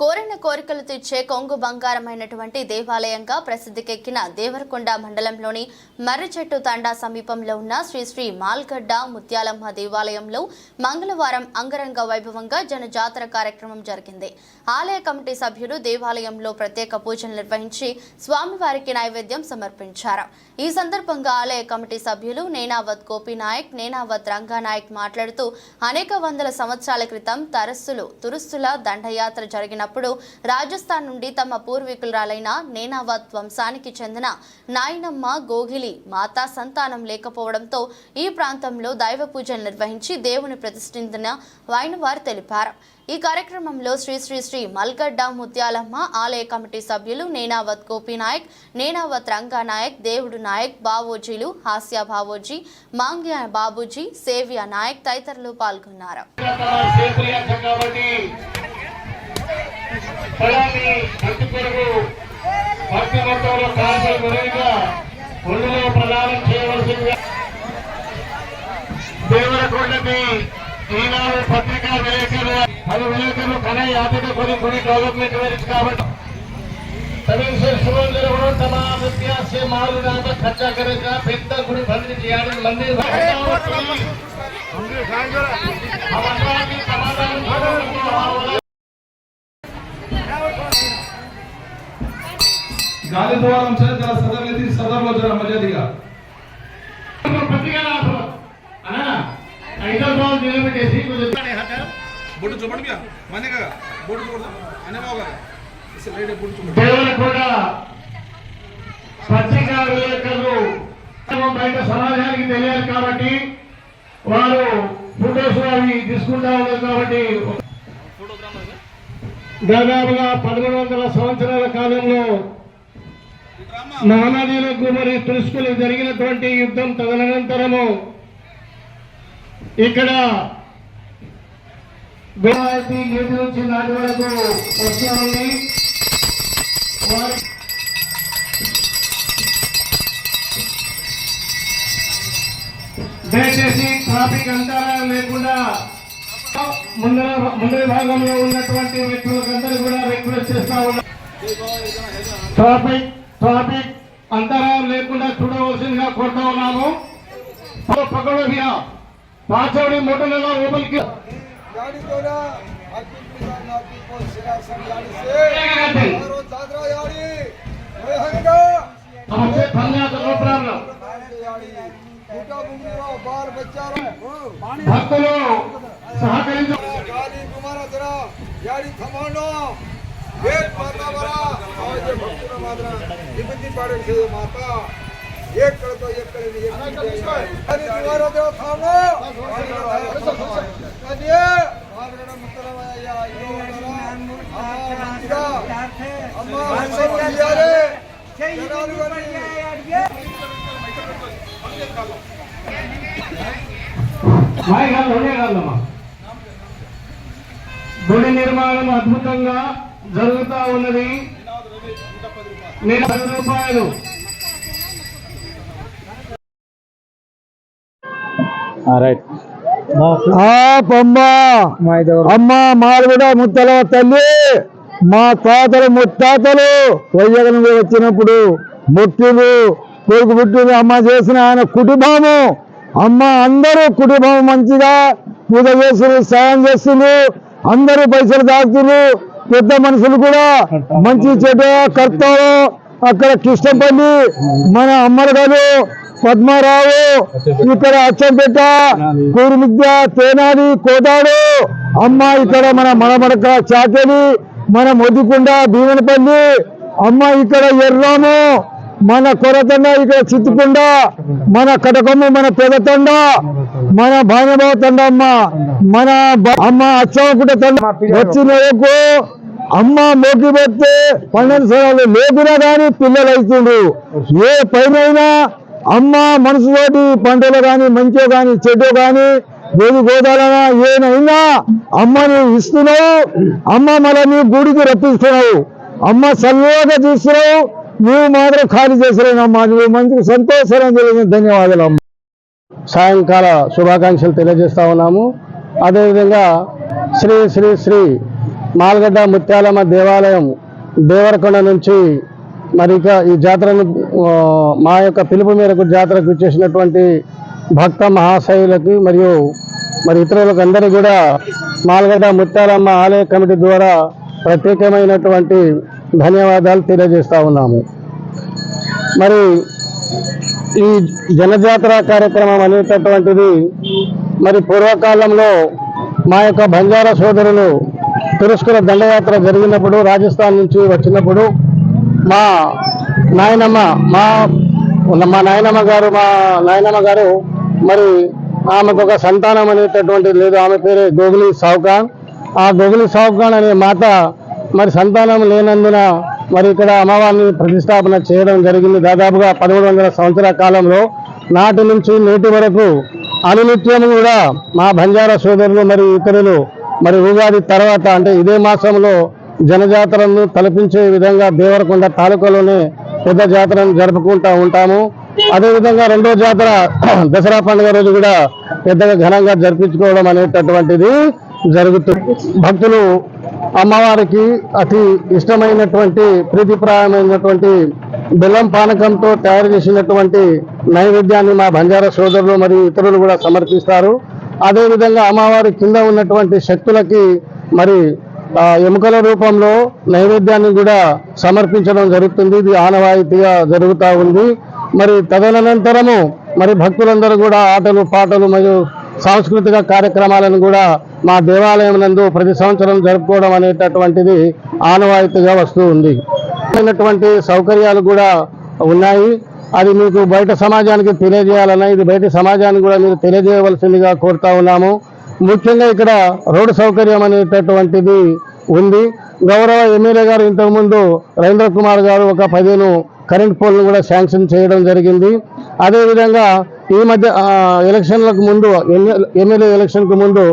కోరిన కోరికలు తీర్చే కొంగు బంగారమైనటువంటి దేవాలయంగా ప్రసిద్ధికెక్కిన దేవరకొండ మండలంలోని మర్రిచెట్టు తండా సమీపంలో ఉన్న శ్రీ శ్రీ మాల్గడ్డ ముత్యాలమ్మ దేవాలయంలో మంగళవారం అంగరంగ వైభవంగా జనజాతర కార్యక్రమం జరిగింది. ఆలయ కమిటీ సభ్యులు దేవాలయంలో ప్రత్యేక పూజలు నిర్వహించి స్వామివారికి నైవేద్యం సమర్పించారు. ఈ సందర్భంగా ఆలయ కమిటీ సభ్యులు నేనావత్ గోపీనాయక్ నేనావత్ రంగానాయక్ మాట్లాడుతూ అనేక వందల సంవత్సరాల క్రితం తరస్సులు తురుస్తుల దండయాత్ర జరిగిన జరిగినప్పుడు రాజస్థాన్ నుండి తమ పూర్వీకురాలైన నేనావత్ వంశానికి చెందిన నాయనమ్మ గోగిలి మాతా సంతానం లేకపోవడంతో ఈ ప్రాంతంలో దైవ పూజలు నిర్వహించి దేవుని ప్రతిష్ఠించిన వైనవారు తెలిపారు ఈ కార్యక్రమంలో శ్రీ శ్రీ శ్రీ మల్గడ్డ ముత్యాలమ్మ ఆలయ కమిటీ సభ్యులు నేనావత్ గోపీనాయక్ నేనావత్ రంగానాయక్ దేవుడు నాయక్ బావోజీలు హాస్య బావోజీ మాంగ్య బాబూజీ సేవియా నాయక్ తదితరులు పాల్గొన్నారు పొలాన్ని భక్తి కొరకు భక్తి మొత్తంలో కాల్పై గురైగా ఒళ్ళులో ప్రదానం చేయవలసిందిగా దేవరకొండకి ఈనాడు పత్రికా విలేకరులు పది విలేకరులు కళ యాత్ర కొని కొన్ని డెవలప్మెంట్ వేరించి కాబట్టి सभी से सुरेंद्र और तमाम इतिहास से माल नाम खर्चा करेगा పెద్ద గుడి భద్రి చేయాలని మందిర్ हम అందరికీ సమాధానం गाली द्वारा से जरा सदर लेती सदर लो जरा मजा दिया పత్రికా రాసులు అన్నా ఐదో రోజు నిలబెట్టేసి కొంచెం बोट चुपड़ गया माने का बोट चुपड़ आने में होगा इसे लेडे बोट चुपड़ దేవుని కూడా పత్రికా విలేకరులు బయట సమాజానికి తెలియాలి కాబట్టి వారు ఫోటోస్ అవి తీసుకుంటా ఉన్నారు కాబట్టి దాదాపుగా పదమూడు వందల సంవత్సరాల కాలంలో మహానదీలకు మరి తులుసుకులు జరిగినటువంటి యుద్ధం తదనంతరము ఇక్కడ గోవాయి గేటు నుంచి నాటి వరకు వస్తూ ఉంది వారి దయచేసి ట్రాఫిక్ అంతరాయం లేకుండా ముందర ముందరి భాగంలో ఉన్నటువంటి వ్యక్తులకందరూ కూడా రిక్వెస్ట్ చేస్తా ఉన్నారు ట్రాఫిక్ ట్రాఫిక్ అంతరాయం లేకుండా చూడవలసిందిగా కోరుతా ఉన్నాము. పగడోహిన పాచవడి మూడు నెలల రూపాయలకి భక్తులు సహకరించారు गाड़ी तुम्हारा जरा गाड़ी थमानो एक माता बरा और जो भक्तों मात्रा इबंदी पाड़े से माता एक कर तो एक करे नहीं एक गाड़ी तुम्हारा जरा थामो कदिए आदरण मतलब या यो अम्मा मंदिरा अम्मा सब किया रे जनालू మాయగాళ్ళు ఉండేగాళ్ళమ్మా గుడి నిర్మాణం అద్భుతంగా జరుగుతా ఉన్నది. నేను రూపాయలు. అమ్మ మారుగుడ ముత్తల తల్లి మా తాతలు ముత్తాతలు వయ్యగల వచ్చినప్పుడు ముట్టిరు కొడుకు పుట్టిరు అమ్మ చేసిన ఆయన కుటుంబము. అమ్మ అందరూ కుటుంబం మంచిగా పూజ చేస్తున్నారు సాయం చేస్తున్నారు అందరూ పైసలు తాగుతున్నారు పెద్ద మనుషులు కూడా మంచి చెడ్డ కర్తారు అక్కడ కృష్ణపల్లి మన అమ్మరగారు పద్మారావు ఇక్కడ అచ్చంపేట కూరుమిద్య తేనాలి కోదాడు అమ్మ ఇక్కడ మన మడమడక చాకలి మన మొద్దుకుండ భీమనపల్లి అమ్మ ఇక్కడ ఎర్రాము మన కొరతండ ఇక్కడ చిత్తుకుండ మన కటకమ్మ మన పెదతండ మన భానుభావ తండ అమ్మ మన అమ్మ అచ్చమ్మకుంట తండ వచ్చిన వరకు అమ్మ మోకి పెడితే పన్నెండు సంవత్సరాలు లేకున్నా కానీ పిల్లలు అవుతుండ్రు. ఏ పైన అమ్మ మనసుతోటి పంటలు కానీ మంచో కానీ చెడ్డో కానీ వేది గోదాలనా ఏనైనా అమ్మని ఇస్తున్నావు అమ్మ మళ్ళీ గుడికి రప్పిస్తున్నావు. అమ్మ సల్లోగా చూస్తున్నావు నువ్వు మాత్రం ఖాళీ చేసలేనమ్మా నువ్వు మంచి సంతోషం తెలియజేసిన ధన్యవాదాలు అమ్మ. సాయంకాల శుభాకాంక్షలు తెలియజేస్తా ఉన్నాము. అదేవిధంగా శ్రీ శ్రీ శ్రీ మాల్గడ్డ ముత్యాలమ్మ దేవాలయం దేవరకొండ నుంచి మరి ఇక ఈ జాతరను మా యొక్క పిలుపు మేరకు జాతరకు ఇచ్చేసినటువంటి భక్త మహాశైలకు మరియు మరి ఇతరులకు అందరూ కూడా మాల్గడ్డ ముత్యాలమ్మ ఆలయ కమిటీ ద్వారా ప్రత్యేకమైనటువంటి ధన్యవాదాలు తెలియజేస్తూ ఉన్నాము. మరి ఈ జనజాతర కార్యక్రమం అనేటటువంటిది మరి పూర్వకాలంలో మా యొక్క బంజారా సోదరులు తిరస్కర దండయాత్ర జరిగినప్పుడు రాజస్థాన్ నుంచి వచ్చినప్పుడు మా నాయనమ్మ మా మా నాయనమ్మ గారు మా నాయనమ్మ గారు మరి ఆమెకు ఒక సంతానం అనేటటువంటి లేదు. ఆమె పేరే గోగులి సావుకాన్. ఆ గోగులి సావుకాన్ అనే మాత మరి సంతానం లేనందున మరి ఇక్కడ అమ్మవారిని ప్రతిష్టాపన చేయడం జరిగింది. దాదాపుగా పదమూడు వందల సంవత్సరాల కాలంలో నాటి నుంచి నేటి వరకు అనునిత్యం కూడా మా బంజారా సోదరులు మరి ఇతరులు మరి ఉగాది తర్వాత అంటే ఇదే మాసంలో జనజాతరను తలపించే విధంగా దేవరకొండ తాలూకాలోనే పెద్ద జాతరను జరుపుకుంటూ ఉంటాము. అదేవిధంగా రెండో జాతర దసరా పండుగ రోజు కూడా పెద్దగా ఘనంగా జరిపించుకోవడం అనేటటువంటిది జరుగుతుంది భక్తులు అమ్మవారికి అతి ఇష్టమైనటువంటి ప్రీతిప్రాయమైనటువంటి బెల్లం పానకంతో తయారు చేసినటువంటి నైవేద్యాన్ని మా బంజారా సోదరులు మరియు ఇతరులు కూడా సమర్పిస్తారు. అదేవిధంగా అమ్మవారి కింద ఉన్నటువంటి శక్తులకి మరి ఎముకల రూపంలో నైవేద్యాన్ని కూడా సమర్పించడం జరుగుతుంది. ఇది ఆనవాయితీగా జరుగుతూ ఉంది. మరి తదనంతరము మరి భక్తులందరూ కూడా ఆటలు పాటలు మరియు సాంస్కృతిక కార్యక్రమాలను కూడా మా దేవాలయం నందు ప్రతి సంవత్సరం జరుపుకోవడం అనేటటువంటిది ఆనవాయితీగా వస్తూ ఉంది. అయినటువంటి సౌకర్యాలు కూడా ఉన్నాయి. అది మీకు బయట సమాజానికి తెలియజేయాలన్నా ఇది బయట సమాజానికి కూడా మీరు తెలియజేయవలసిందిగా కోరుతా ఉన్నాము. ముఖ్యంగా ఇక్కడ రోడ్డు సౌకర్యం అనేటటువంటిది ఉంది. గౌరవ ఎమ్మెల్యే గారు ఇంతకుముందు రవీంద్ర కుమార్ గారు ఒక పదిహేను కరెంట్ పోల్ను కూడా శాంక్షన్ చేయడం జరిగింది. అదేవిధంగా ఈ మధ్య ఎలక్షన్లకు ముందు ఎమ్మెల్యే ఎలక్షన్కు ముందు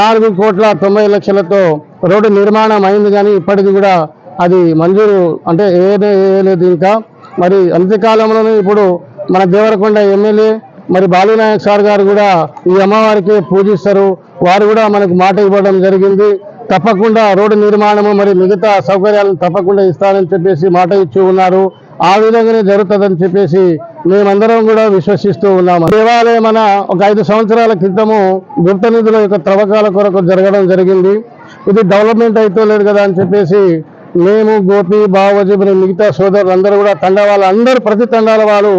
నాలుగు కోట్ల తొంభై లక్షలతో రోడ్డు నిర్మాణం అయింది కానీ ఇప్పటికి కూడా అది మంజూరు అంటే ఏదే వేయలేదు ఇంకా. మరి అంత్యకాలంలోనే ఇప్పుడు మన దేవరకొండ ఎమ్మెల్యే మరి బాలునాయక్ సార్ గారు కూడా ఈ అమ్మవారికి పూజిస్తారు. వారు కూడా మనకు మాట ఇవ్వడం జరిగింది. తప్పకుండా రోడ్డు నిర్మాణము మరి మిగతా సౌకర్యాలను తప్పకుండా ఇస్తానని చెప్పేసి మాట ఇచ్చి ఉన్నారు. ఆ విధంగానే జరుగుతుందని చెప్పేసి మేమందరం కూడా విశ్వసిస్తూ ఉన్నాము. దేవాలయం మన ఒక ఐదు సంవత్సరాల క్రితము గుప్త నిధుల యొక్క త్రవ్వకాల కొరకు జరగడం జరిగింది. ఇది డెవలప్మెంట్ అయితే లేదు కదా అని చెప్పేసి మేము గోపి బావజీ మరి మిగతా సోదరులు అందరూ కూడా తండా వాళ్ళందరూ ప్రతి తండాల వాళ్ళు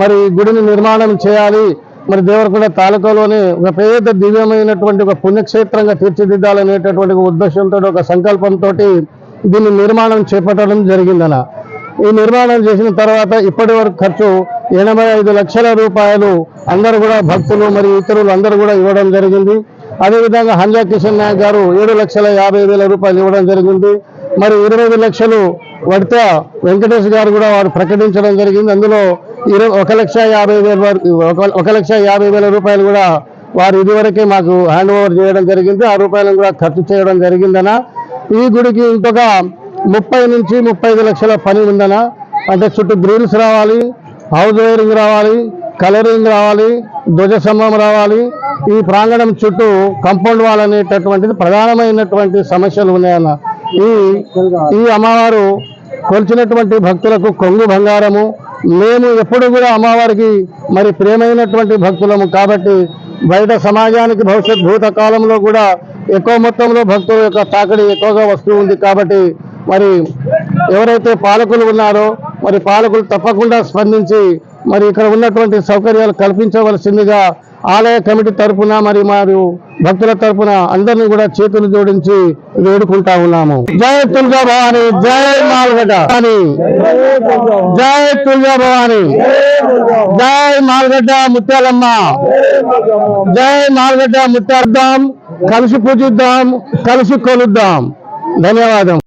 మరి గుడిని నిర్మాణం చేయాలి. మరి దేవరకొండ తాలూకాలోనే ఒక పేద దివ్యమైనటువంటి ఒక పుణ్యక్షేత్రంగా తీర్చిదిద్దాలనేటటువంటి ఉద్దేశంతో ఒక సంకల్పంతో దీన్ని నిర్మాణం చేపట్టడం జరిగిందన ఈ నిర్మాణం చేసిన తర్వాత ఇప్పటి వరకు ఖర్చు ఎనభై ఐదు లక్షల రూపాయలు అందరూ కూడా భక్తులు మరి ఇతరులు అందరూ కూడా ఇవ్వడం జరిగింది. అదేవిధంగా హంజా కిషన్ నాయక్ గారు ఏడు లక్షల యాభై వేల రూపాయలు ఇవ్వడం జరిగింది. మరి ఇరవై ఐదు లక్షలు పడితే వెంకటేష్ గారు కూడా వారు ప్రకటించడం జరిగింది. అందులో ఇరవై ఒక లక్ష యాభై వేల ఒక- ఒక లక్ష యాభై వేల రూపాయలు కూడా వారు ఇదివరకే మాకు హ్యాండ్ ఓవర్ చేయడం జరిగింది. ఆ రూపాయలను కూడా ఖర్చు చేయడం జరిగిందన ఈ గుడికి ఇంకొక ముప్పై నుంచి ముప్పై ఐదు లక్షల పని ఉందన అంటే చుట్టూ గ్రిల్స్ రావాలి హౌస్ వైరింగ్ రావాలి కలరింగ్ రావాలి ధ్వజస్తంభం రావాలి. ఈ ప్రాంగణం చుట్టూ కంపౌండ్ వాల్ అనేటటువంటిది ప్రధానమైనటువంటి సమస్యలు ఉన్నాయన్న. ఈ ఈ అమ్మవారు కొలిచినటువంటి భక్తులకు కొంగు బంగారము. మేము ఎప్పుడు కూడా అమ్మవారికి మరి ప్రేమైనటువంటి భక్తులము కాబట్టి బయట సమాజానికి భవిష్యత్ భూత కాలంలో కూడా ఎక్కువ మొత్తంలో భక్తుల యొక్క తాకిడి ఎక్కువగా వస్తూ ఉంది కాబట్టి మరి ఎవరైతే పాలకులు ఉన్నారో మరి పాలకులు తప్పకుండా స్పందించి మరి ఇక్కడ ఉన్నటువంటి సౌకర్యాలు కల్పించవలసిందిగా ఆలయ కమిటీ తరపున మరి మరియు భక్తుల తరపున అందరినీ కూడా చేతులు జోడించి వేడుకుంటా ఉన్నాము. జై తుల్జా భవాని జై మాల్గడ్డ. అని జై తుల్జా భవాని. జై మాల్గడ్డ ముత్యాలమ్మ. జై మాల్గడ్డ ముత్యార్థం కలిసి పూజిద్దాం కలిసి కొలుద్దాం. ధన్యవాదం.